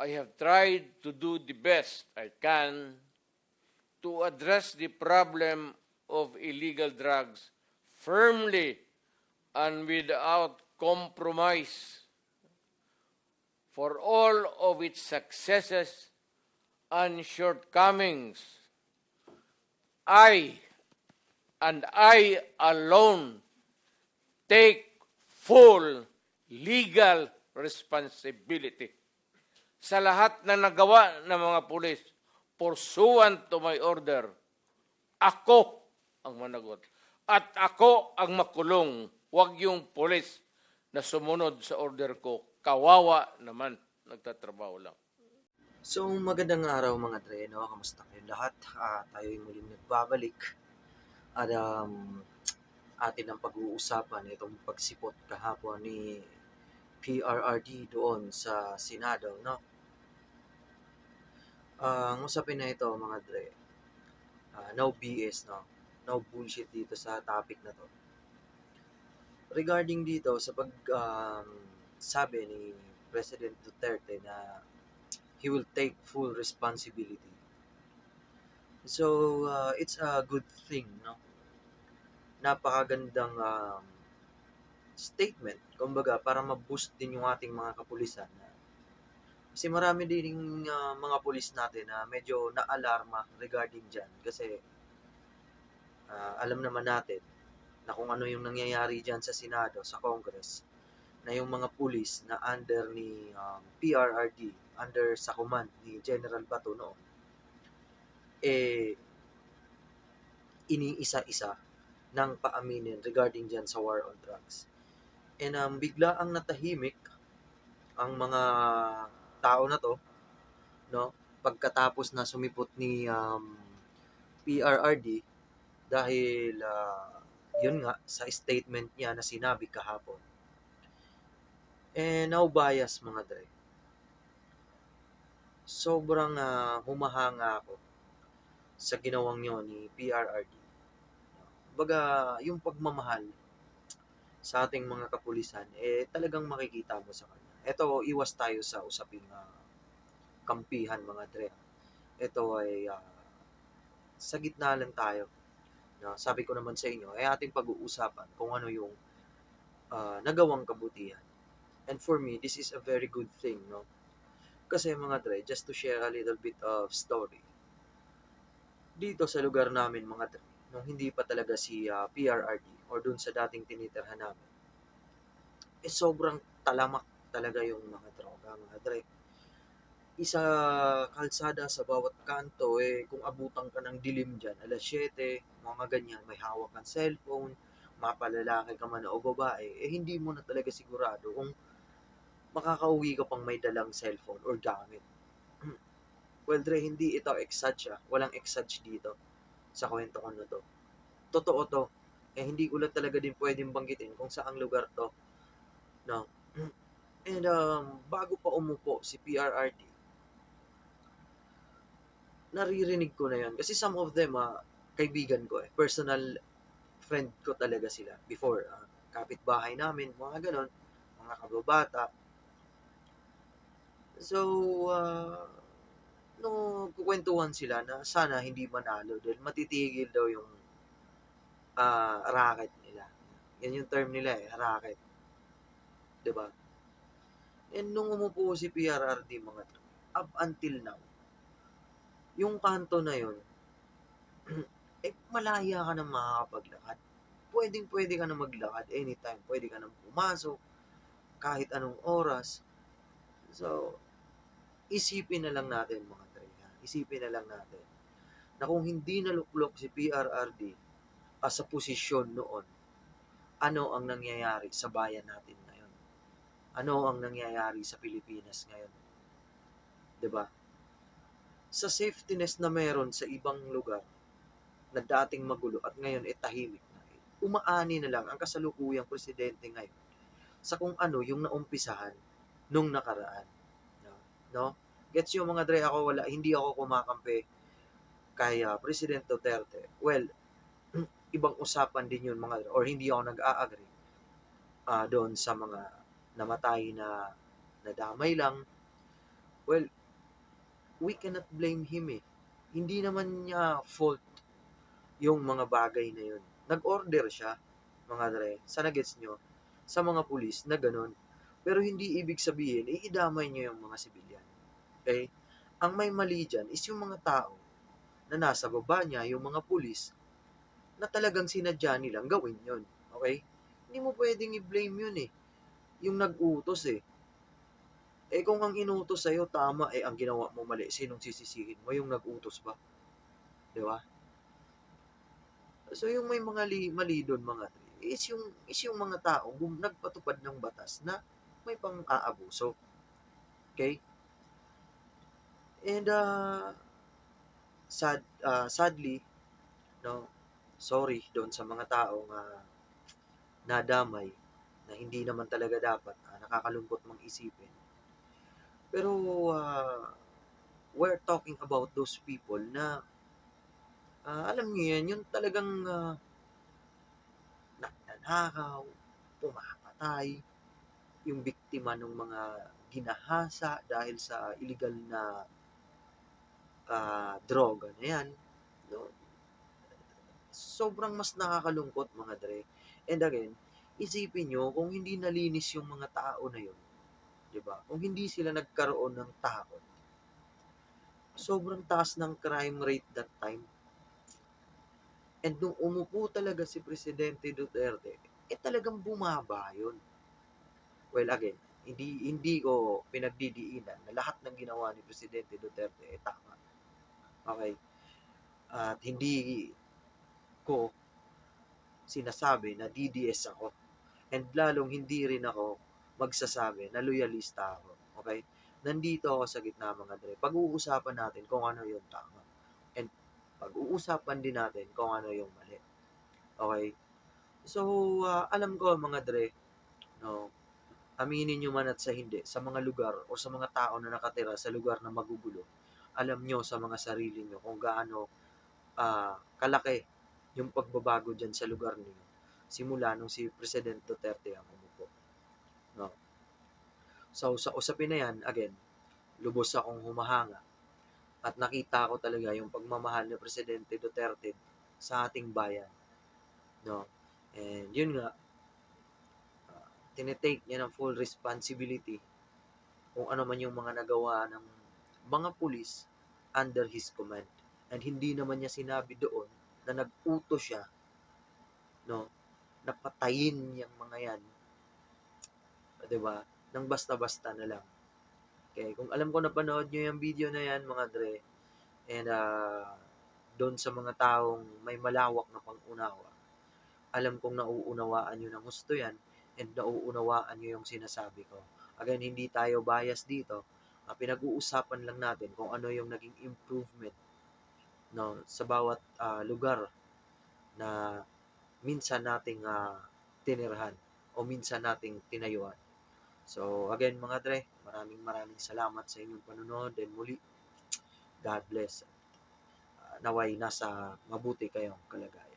I have tried to do the best I can to address the problem of illegal drugs firmly and without compromise. For all of its successes and shortcomings, I and I alone take full legal responsibility sa lahat na nagawa ng mga pulis pursuant to my order. Ako ang managot. At ako ang makulong. Huwag yung pulis na sumunod sa order ko. Kawawa naman. Nagtatrabaho lang. So, magandang araw mga Dre, no? Kamusta kayo lahat? Ah, tayo ay muling nagbabalik. At um, atin ang pag-uusapan itong pagsipot kahapon ni PRRD doon sa Senado, no? Ah, ang usapin na ito mga Dre, ah, no BS, no? No bullshit dito sa topic na to. Regarding dito sa pag um, sabi ni President Duterte na he will take full responsibility. So, uh, it's a good thing, no? Napakagandang um, statement, kumbaga, para ma-boost din yung ating mga kapulisan. Kasi marami din uh, mga pulis natin na medyo na-alarma regarding dyan. Kasi uh, alam naman natin na kung ano yung nangyayari dyan sa Senado, sa Congress, na yung mga pulis na under ni um, PRRD, under sa command ni General Bato noon, eh, iniisa-isa ng paaminin regarding dyan sa war on drugs. And um, bigla ang natahimik ang mga tao na to, no? Pagkatapos na sumipot ni um, PRRD dahil uh, yun nga sa statement niya na sinabi kahapon. And now bias mga dre. Sobrang uh, humahanga ako sa ginawang nyo ni PRRD. Baga, yung pagmamahal sa ating mga kapulisan, eh talagang makikita mo sa kanya. Ito, iwas tayo sa usaping uh, kampihan mga dre. Ito ay uh, sa gitna lang tayo. No? Sabi ko naman sa inyo, ay ating pag-uusapan kung ano yung uh, nagawang kabutihan. And for me, this is a very good thing, no? Kasi mga dre, just to share a little bit of story. Dito sa lugar namin mga dre, nung hindi pa talaga si uh, PRRD or dun sa dating tinitirhan namin, eh sobrang talamak talaga yung mga droga mga dre. Isa kalsada sa bawat kanto, eh kung abutan ka ng dilim dyan, alas 7, mga ganyan, may hawak kang cellphone, mapalalaki ka man o babae, eh hindi mo na talaga sigurado kung makakauwi ka pang may dalang cellphone or gamit. well, Dre, hindi ito exage ah. Walang exage dito sa kwento ko na to. Totoo to. Eh, hindi ko lang talaga din pwedeng banggitin kung saang lugar to. No? And um, bago pa umupo si PRRD, naririnig ko na yan. Kasi some of them, ah, kaibigan ko eh. Personal friend ko talaga sila before. Uh, kapitbahay namin, mga ganon, mga kababata. So, uh, no, kukwentuhan sila na sana hindi manalo dahil matitigil daw yung uh, racket nila. Yan yung term nila eh, racket. ba? And nung umupo si PRRD mga up until now, yung kanto na yun, eh, malaya ka na makakapaglakad. Pwedeng pwede ka na maglakad anytime. Pwede ka na pumasok kahit anong oras. So, isipin na lang natin mga. Isipin na lang natin na kung hindi naluklok si PRRD uh, sa posisyon noon, ano ang nangyayari sa bayan natin ngayon? Ano ang nangyayari sa Pilipinas ngayon? ba? Sa safetyness na meron sa ibang lugar na dating magulo at ngayon ay tahimik na. Umaani na lang ang kasalukuyang presidente ngayon sa kung ano yung naumpisahan nung nakaraan. No? no? Gets yung mga dre ako wala hindi ako kumakampi kay uh, President Duterte. Well, ibang usapan din yun mga dre, or hindi ako nag-a-agree uh, doon sa mga namatay na nadamay lang Well, we cannot blame him eh. Hindi naman niya fault yung mga bagay na yun. Nag-order siya, mga dre, sa nagets nyo, sa mga pulis na ganun. Pero hindi ibig sabihin, iidamay niyo yung mga sibilyan. Okay? Ang may mali dyan is yung mga tao na nasa baba niya, yung mga pulis, na talagang sinadya nilang gawin yun. Okay? Hindi mo pwedeng i-blame yun eh. Yung nag-utos eh. Eh kung ang inutos sa'yo tama, eh ang ginawa mo mali, sinong sisisihin mo? Yung nag-utos ba? Di ba? So yung may mga li, mali doon mga tre, is yung, is yung mga tao nagpatupad ng batas na may pang-aabuso. Okay? And uh, sad, uh, sadly, no, sorry doon sa mga taong uh, nadamay na hindi naman talaga dapat, uh, nakakalungkot mang isipin. Pero uh, we're talking about those people na uh, alam niyo yan, yung talagang uh, nanakaw, pumapatay, yung biktima ng mga ginahasa dahil sa illegal na uh, droga na yan. No? Sobrang mas nakakalungkot mga dre. And again, isipin nyo kung hindi nalinis yung mga tao na yun, di ba? Kung hindi sila nagkaroon ng takot, sobrang taas ng crime rate that time. And nung umupo talaga si Presidente Duterte, eh talagang bumaba yun. Well, again, hindi hindi ko pinagdidiinan na lahat ng ginawa ni Presidente Duterte ay tama. Okay? At hindi ko sinasabi na DDS ako. And lalong hindi rin ako magsasabi na loyalista ako. Okay? Nandito ako sa gitna mga dre. Pag-uusapan natin kung ano yung tama. And pag-uusapan din natin kung ano yung mali. Okay? So, uh, alam ko mga dre, no, aminin nyo man at sa hindi, sa mga lugar o sa mga tao na nakatira sa lugar na magugulo, alam nyo sa mga sarili nyo kung gaano uh, kalaki yung pagbabago dyan sa lugar niyo simula nung si President Duterte ang umupo. No? So, sa usapin na yan, again, lubos akong humahanga at nakita ko talaga yung pagmamahal ni Presidente Duterte sa ating bayan. No? And yun nga, uh, tinetake niya ng full responsibility kung ano man yung mga nagawa ng mga pulis under his command. And hindi naman niya sinabi doon na nag-uto siya no? Napatayin yung mga yan. 'di ba? Nang basta-basta na lang. Okay kung alam ko napanood niyo yung video na yan mga dre and uh, doon sa mga taong may malawak na pangunawa alam kong nauunawaan niyo ng gusto yan and nauunawaan niyo yung sinasabi ko. Again hindi tayo bias dito uh, pinag-uusapan lang natin kung ano yung naging improvement no sa bawat uh, lugar na minsan nating uh, tinirhan o minsan nating tinayuan. So again mga dre, maraming maraming salamat sa inyong panonood and muli God bless. Uh, naway nasa mabuti kayong kalagayan.